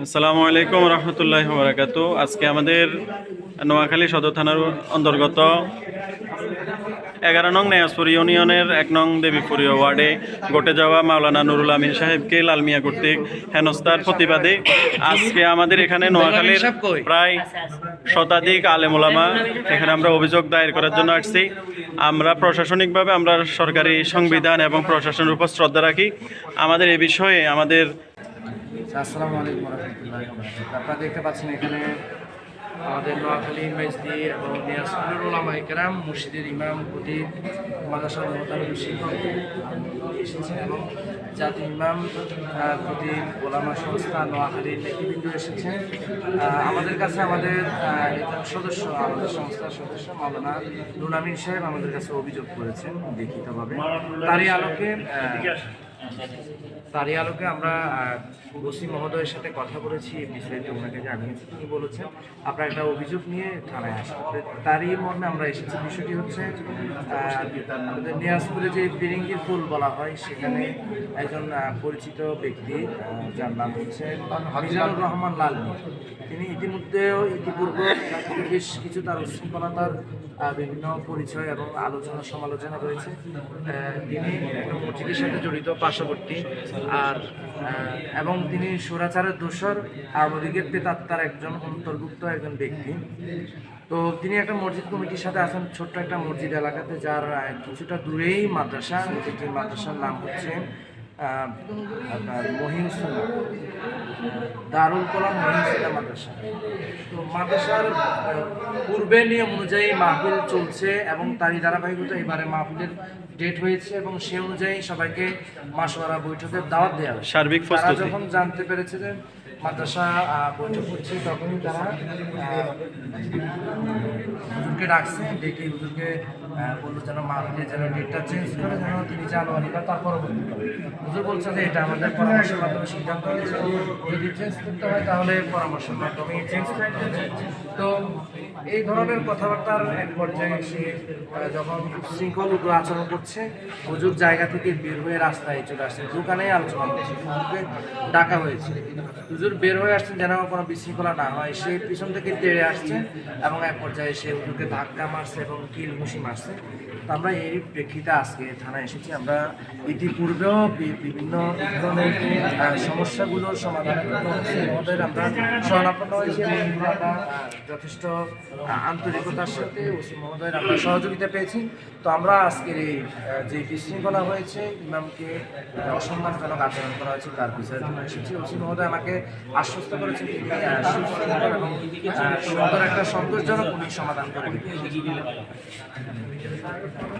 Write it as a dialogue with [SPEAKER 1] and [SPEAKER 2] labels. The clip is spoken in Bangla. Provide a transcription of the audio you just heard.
[SPEAKER 1] আসসালামু আলাইকুম রহমতুল্লাহ বারাকাতু আজকে আমাদের নোয়াখালী সদর থানার অন্তর্গত এগারো নং নেয়াজপুর ইউনিয়নের এক নং দেবীপুরী ওয়ার্ডে ঘটে যাওয়া মাওলানা নুরুল আমিন সাহেবকে লালমিয়া কর্তৃক হেনস্থার প্রতিবাদে আজকে আমাদের এখানে নোয়াখালীর প্রায় শতাধিক আলেমুলামা এখানে আমরা অভিযোগ দায়ের করার জন্য আসছি। আমরা প্রশাসনিকভাবে আমরা সরকারি সংবিধান এবং প্রশাসনের উপর শ্রদ্ধা রাখি। আমাদের এ বিষয়ে আমাদের
[SPEAKER 2] আসসালামু আলাইকুম রহমতুল্লাহ আপনারা দেখতে পাচ্ছেন এখানে আমাদের নোয়াখালী, মেজদি এবং নিয়াজপুরের ওলামা ইকরাম মুর্শিদের ইমাম, খতিব মাদাসার মোহতামিম শিক্ষক এসেছেন এবং জাতি ইমাম খতিব ওলামা সংস্থা নোয়াখালীর নেতৃবৃন্দ এসেছেন। আমাদের কাছে আমাদের সদস্য, আমাদের সংস্থার সদস্য মাওলানা নুনামিন সাহেব আমাদের কাছে অভিযোগ করেছেন লিখিতভাবে। তারই আলোকে তারই আলোকে আমরা ওসি মহোদয়ের সাথে কথা বলেছি বিস্তারিত ওনাকে জানিয়েছি তিনি বলেছেন আপনার একটা অভিযোগ নিয়ে থানায় আসেন। তারই মর্মে আমরা এসেছি। বিষয়টি হচ্ছে আমাদের নিয়াজপুরে যে ফিরিঙ্গির ফুল বলা হয় সেখানে একজন পরিচিত ব্যক্তি যার নাম হচ্ছে মিজানুর রহমান লাল তিনি ইতিমধ্যেও ইতিপূর্বে বেশ কিছু তার উচ্ছৃঙ্খলতার আহ, বিভিন্ন পরিচয় এবং আলোচনা সমালোচনা রয়েছে তিনি একটা মসজিদের সাথে জড়িত পার্শ্ববর্তী। আর এবং তিনি সুরাচারের দোষর আওয়ামী লীগের পেতাত্মার একজন অন্তর্ভুক্ত একজন ব্যক্তি। তো তিনি একটা মসজিদ কমিটির সাথে আছেন, ছোট্ট একটা মসজিদ এলাকাতে, যার কিছুটা দূরেই মাদ্রাসা মাদ্রাসার নাম হচ্ছে আপনার মহিউসুল্লাহ দারুল কলাম মহিউসুল্লাহ মাদ্রাসা তো মাদ্রাসার পূর্বে নিয়ম অনুযায়ী মাহফিল চলছে এবং তারই ধারাবাহিকতা এবারে মাহফিলের ডেট হয়েছে এবং সে অনুযায়ী সবাইকে মাসোয়ারা বৈঠকের দাওয়াত দেওয়া হয়েছে।
[SPEAKER 1] সার্বিক
[SPEAKER 2] তারা যখন জানতে পেরেছে যে মাদ্রাসা বৈঠক হচ্ছে তখনই তারা হুজুরকে ডাকছে ডেকে হুজুরকে বলল যেন মাহফিলে যেন ডেটটা চেঞ্জ করে যেন জানুয়ারি বা তার পরবর্তী বলছে যে এটা আমাদের পরামর্শের মাধ্যমে সিদ্ধান্ত হয়েছে। যদি চেঞ্জ করতে হয় তাহলে পরামর্শের মাধ্যমে চেঞ্জ তো এই ধরনের কথাবার্তার এক পর্যায়ে সে যখন শৃঙ্খল উগ্র আচরণ করছে, হুজুর জায়গা থেকে বের হয়ে রাস্তায় চলে আসছে। দোকানেই আলোচনা করছে ডাকা হয়েছে। হুজুর বের হয়ে আসছেন যেন কোনো বিশৃঙ্খলা না হয়। সে পিছন থেকে তেড়ে আসছে এবং এক পর্যায়ে সে হুজুরকে ধাক্কা মারছে এবং কিল ঘুষি মারছে। তো আমরা এই প্রেক্ষিতে আজকে থানায় এসেছি। আমরা ইতিপূর্বেও বিভিন্ন ধরনের সমস্যাগুলোর সমাধানের জন্য মহোদয়ের আমরা শরণাপন্ন হয়েছি আমরা যথেষ্ট আন্তরিকতার সাথে ওসি মহোদয়ের আমরা সহযোগিতা পেয়েছি। তো আমরা আজকের এই যে বিশৃঙ্খলা হয়েছে, ইমামকে অসম্মানজনক আচরণ করা হয়েছে, তার বিচারের জন্য এসেছি। ওসি মহোদয় আমাকে আশ্বস্ত করেছেন সুন্দর একটা সন্তোষজনক উনি সমাধান করে।